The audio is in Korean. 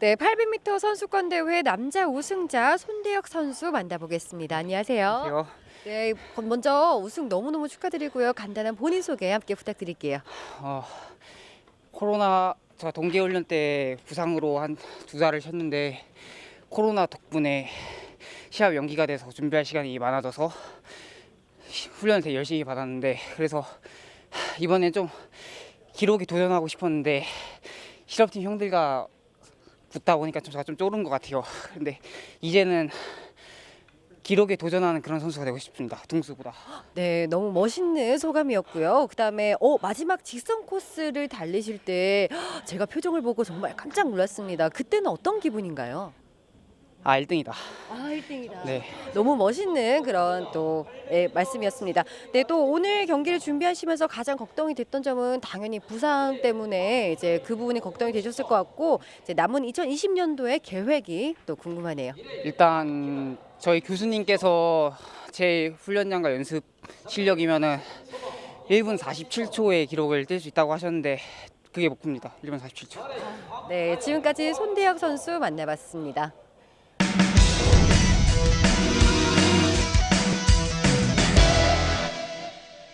네, 800m 선수권 대회 남자 우승자 손대혁 선수 만나보겠습니다. 안녕하세요. 안녕하세요. 네, 먼저 우승 너무너무 축하드리고요. 간단한 본인 소개 함께 부탁드릴게요. 어, 코로나 제가 동계훈련 때 부상으로 한 두 달을 쉬었는데 코로나 덕분에 시합 연기가 돼서 준비할 시간이 많아져서 시- 훈련을 되게 열심히 받았는데 그래서 이번엔 좀 기록에 도전하고 싶었는데 실업팀 형들과 붙다 보니까 좀 제가 좀 쫄은 것 같아요. 근데 이제는 기록에 도전하는 그런 선수가 되고 싶습니다. 등수보다. 네, 너무 멋있는 소감이었고요. 그다음에 어, 마지막 직선 코스를 달리실 때 헉, 제가 표정을 보고 정말 깜짝 놀랐습니다. 그때는 어떤 기분인가요? 아 1등이다. 아, 1등이다. 네. 너무 멋있는 그런 또 예, 말씀이었습니다. 네, 또 오늘 경기를 준비하시면서 가장 걱정이 됐던 점은 당연히 부상 때문에 이제 그 부분이 걱정이 되셨을 것 같고 이제 남은 2020년도의 계획이 또 궁금하네요. 일단 저희 교수님께서 제 훈련량과 연습 실력이면은 1분 47초의 기록을 뗄수 있다고 하셨는데 그게 목표입니다. 1분 47초. 네, 지금까지 손대혁 선수 만나봤습니다.